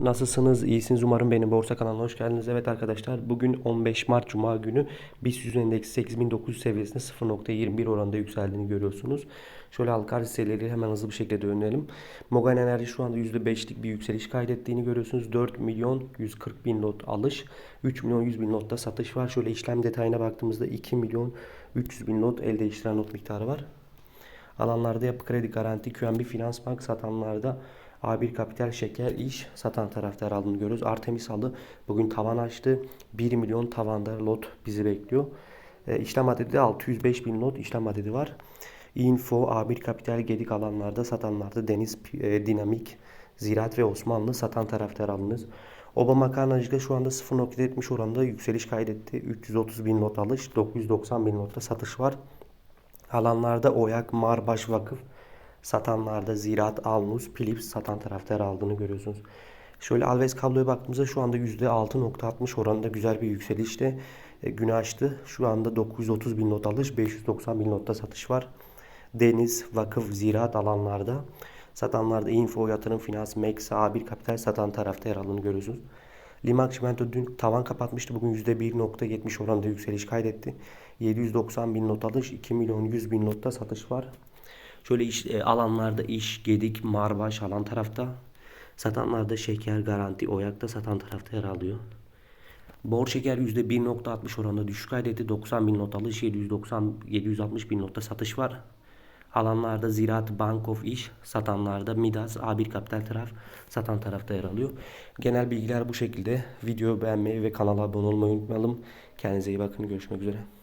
Nasılsınız? İyisiniz umarım benim borsa kanalına hoş geldiniz. Evet arkadaşlar bugün 15 Mart Cuma günü BIST 100 endeksi 8900 seviyesinde 0.21 oranında yükseldiğini görüyorsunuz. Şöyle halka hisseleri hemen hızlı bir şekilde dönelim. Mogan Enerji şu anda %5'lik bir yükseliş kaydettiğini görüyorsunuz. 4 milyon 140 bin lot alış, 3 milyon 100 bin lotta satış var. Şöyle işlem detayına baktığımızda 2 milyon 300 bin lot el değiştiren not miktarı var. Alanlarda yapı kredi garanti QNB Finans Bank satanlarda A1 Kapital Şeker iş satan taraftar aldığını görüyoruz. Artemis alı bugün tavan açtı. 1 milyon tavanda lot bizi bekliyor. E, işlem adedi 605 bin lot işlem adedi var. Info A1 Kapital Gedik alanlarda satanlarda Deniz e, Dinamik Ziraat ve Osmanlı satan taraftar alınız. Oba makarnacıda şu anda 0.70 oranında yükseliş kaydetti. 330 bin not alış, 990 bin notta satış var. Alanlarda Oyak, Marbaş Vakıf, satanlarda Ziraat, Alnus, Philips satan taraftar aldığını görüyorsunuz. Şöyle Alves kabloya baktığımızda şu anda %6.60 oranında güzel bir yükselişte e, günü açtı. Şu anda 930 bin not alış, 590 bin notta satış var. Deniz, Vakıf, Ziraat alanlarda. Satanlarda Info, Yatırım, Finans, Mex, A1 Kapital satan tarafta yer aldığını görüyorsunuz. Limak Çimento dün tavan kapatmıştı. Bugün %1.70 oranında yükseliş kaydetti. 790 bin not alış, 2 milyon 100 bin notta satış var. Şöyle iş, e, alanlarda iş, gedik, marbaş alan tarafta. Satanlarda şeker, garanti, oyakta satan tarafta yer alıyor. Bor şeker %1.60 oranında düşüş kaydetti. 90 bin not alış, 790 760 bin notta satış var. Alanlarda Ziraat, Bank of İş, satanlarda Midas, A1 Kapital taraf, satan tarafta yer alıyor. Genel bilgiler bu şekilde. Video beğenmeyi ve kanala abone olmayı unutmayalım. Kendinize iyi bakın. Görüşmek üzere.